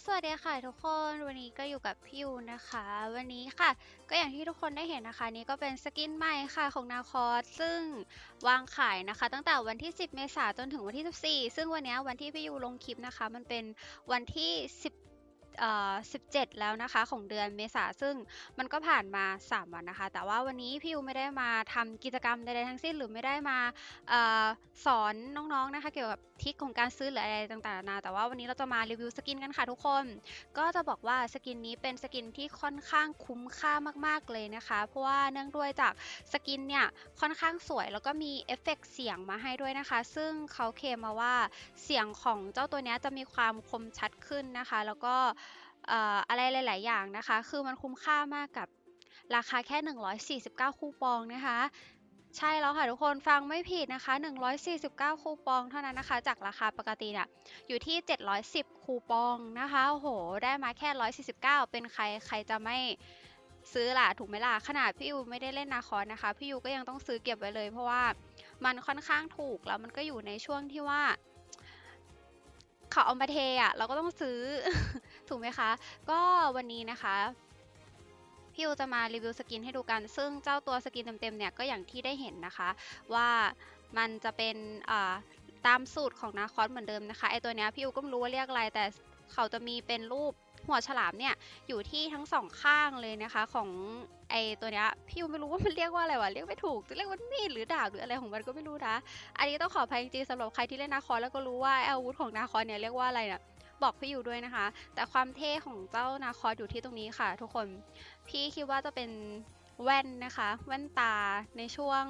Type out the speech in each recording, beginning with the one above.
สวัสดีค่ะทุกคนวันนี้ก็อยู่กับพี่ยูนะคะ วันนี้ค่ะ ก็อย่างที่ทุกคนได้เห็นนะคะ นี่ก็เป็นสกินใหม่ค่ะของนาคอสซึ่งวางขายนะคะ ตั้งแต่วันที่ 10 เมษายนจนถึงวันที่ 14 ซึ่งวันนี้วันที่พี่ยูลงคลิปนะคะ มันเป็นวันที่ 10เอ่อ17แล้วนะคะของเดือนเมษาซึ่งมันก็ผ่านมา 3 วันนะคะ แต่ว่าวันนี้พี่ยูไม่ได้มาทำกิจกรรมใดๆทั้งสิ้นหรือไม่ได้มาเออสอนน้องๆนะคะ เกี่ยวกับ ทิคของการซื้อหรืออะไรต่างๆนานาแต่ว่าวันนี้เราจะมารีวิวสกินกันค่ะทุกคน ก็จะบอกว่าสกินนี้เป็นสกินที่ค่อนข้างคุ้มค่ามากๆเลยนะคะ เพราะว่าเนื่องด้วยจากสกินเนี่ยค่อนข้างสวยแล้วก็มีเอฟเฟกต์เสียงมาให้ด้วยนะคะ ซึ่งเขาเคลมมาว่าเสียงของเจ้าตัวนี้จะมีความคมชัดขึ้นนะคะ แล้วก็อะไรหลาย ๆ อย่างนะคะ คือมันคุ้มค่ามากกับราคาแค่ 149 คูปองนะคะ ใช่แล้วค่ะทุกคนฟังไม่ผิดนะคะ 149 คูปองเท่านั้นนะคะ จากราคาปกติเนี่ยอยู่ที่ 710 คูปองนะคะโอ้โห ได้มาแค่ 149 เป็นใครใครจะไม่ซื้อล่ะถูกไหมล่ะขนาดพี่ยูไม่ได้เล่นนาคอนนะคะ พี่ยูก็ยังต้องซื้อเก็บไว้เลย เพราะว่ามันค่อนข้างถูกแล้วมันก็อยู่ในช่วงที่ว่าเขาเอามาเทอะเราก็ต้องซื้อถูกไหมคะ ก็วันนี้นะคะ พี่ยูจะมารีวิวสกินให้ดูกัน ซึ่งเจ้าตัวสกินเต็มๆเนี่ยก็อย่างที่ได้เห็นนะคะ ว่ามันจะเป็นตามสูตรของนาคอสเหมือนเดิมนะคะไอตัวเนี้ยพี่ยูก็ไม่รู้ว่าเรียกอะไรแต่เขาจะมีเป็นรูปหัวฉลามเนี่ยอยู่ที่ทั้งสองข้างเลยนะคะของไอตัวเนี้ยพี่ยูไม่รู้ว่ามันเรียกว่าอะไรวะเรียกไม่ถูกจะเรียกว่ามีดหรือดาบหรืออะไรของมันก็ไม่รู้นะอันนี้ต้องขออภัยจริงๆสำหรับใครที่เล่นนาคอสแล้วก็รู้ว่าอาวุธของนาคอสเนี่ยเรียกว่าอะไรเนี่ย บอกพี่อยู่ด้วยนะคะ แต่ความเท่ของเจ้านาคอสอยู่ที่ตรงนี้ค่ะ ทุกคนพี่คิดว่าจะเป็นแว่นนะคะ แว่นตาในช่วง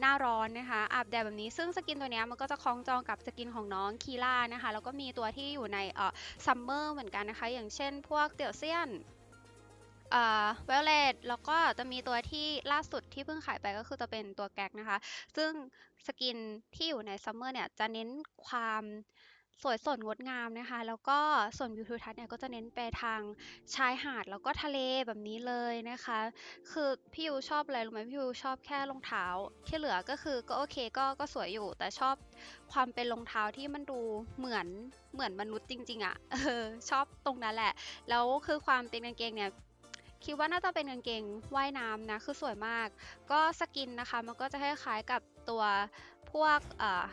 หน้าร้อนนะคะอาบแดดแบบนี้ซึ่งสกินตัวนี้มันก็จะคล้องจองกับสกินของน้องคีล่านะคะแล้วก็มีตัวที่อยู่ในเอ่อซัมเมอร์เหมือนกันนะคะ อย่างเช่นพวกเตี่ยวเซียนเอ่อเวลเลตแล้วก็จะมีตัวที่ล่าสุดที่เพิ่งขายไปก็คือจะเป็นตัวแก๊กนะคะ ซึ่งสกินที่อยู่ในซัมเมอร์เนี่ยจะเน้นความ สวยสดงดงามนะคะ แล้วก็ส่วนวิวทิวทัศน์เนี่ยก็จะเน้นไปทางชายหาดแล้วก็ทะเลแบบนี้เลยนะคะ คือพี่ยูชอบอะไรรู้ไหมพี่ยูชอบแค่รองเท้าที่เหลือก็คือก็โอเคก็ก็สวยอยู่ แต่ชอบความเป็นรองเท้าที่มันดูเหมือนเหมือนมนุษย์จริง ๆอะ่ะเออชอบตรงนั้นแหละ แล้วคือความเป็นกางเกงเนี่ยคิดว่าน่าจะเป็นกางเกงว่ายน้ำนะ คือสวยมาก ก็สกินนะคะ มันก็จะคล้ายๆกับตัวพวกเอ่อ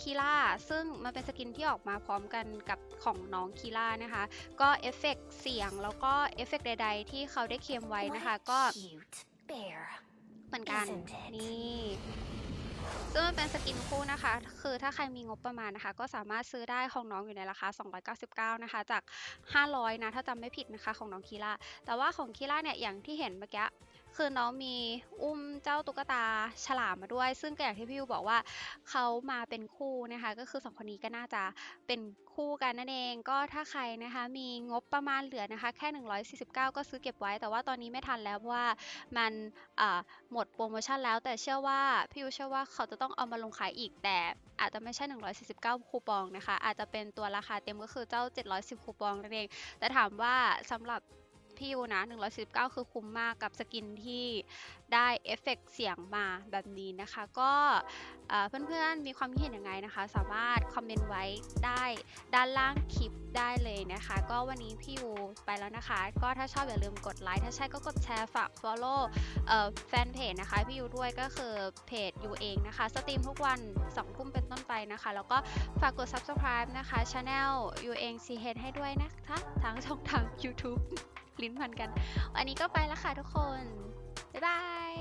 คีล่าซึ่งมันเป็นสกินที่ออกมาพร้อมกันกับของน้องคีล่านะคะ ก็เอฟเฟกต์เสียงแล้วก็เอฟเฟกต์ใด ๆ ที่เขาได้เคลมไว้นะคะก็ cute bear. เหมือนกัน Isn't it? นี่ซึ่งมันเป็นสกินคู่นะคะ คือถ้าใครมีงบประมาณนะคะ ก็สามารถซื้อได้ของน้องอยู่ในราคา 299 นะคะ จาก 500 นะ ถ้าจำไม่ผิดนะคะของน้องคีล่าแต่ว่าของคีล่าเนี่ย อย่างที่เห็นเมื่อกี้ คือน้องมีอุ้มเจ้าตุ๊กตาฉลามมาด้วย ซึ่งก็อย่างที่พี่ยูบอกว่าเขามาเป็นคู่นะคะ ก็คือสองคนนี้ก็น่าจะเป็นคู่กันนั่นเอง ก็ถ้าใครนะคะ มีงบประมาณเหลือนะคะ แค่ 149 ก็ซื้อเก็บไว้ แต่ว่าตอนนี้ไม่ทันแล้วเพราะว่ามันหมดโปรโมชั่นแล้ว แต่เชื่อว่าพี่ยูเชื่อว่าเขาจะต้องเอามาลงขายอีกแต่อาจจะไม่ใช่ 149 คูปองนะคะ อาจจะเป็นตัวราคาเต็มก็คือเจ้า 710 คูปองนั่นเอง แต่ถามว่าสำหรับ พี่ยูนะ119คือคุ้มมากกับสกินที่ได้เอฟเฟกต์เสียงมาแบบนี้นะคะ ก็เพื่อนๆมีความคิดเห็นยังไงนะคะ สามารถคอมเมนต์ไว้ได้ด้านล่างคลิปได้เลยนะคะ ก็วันนี้พี่ยูไปแล้วนะคะ ก็ถ้าชอบอย่าลืมกดไลค์ถ้าใช่ก็กดแชร์ฝาก follow แฟนเพจนะคะพี่ยูด้วยก็คือเพจยูเองนะคะ สตรีมทุกวัน2ทุ่มเป็นต้นไปนะคะ แล้วก็ฝากกด subscribe นะคะ channel ยูเอง CH ให้ด้วยนะคะทั้งช่องทาง YouTube ลิ้นพันกันวันนี้ก็ไปแล้วค่ะทุกคน บ๊ายบาย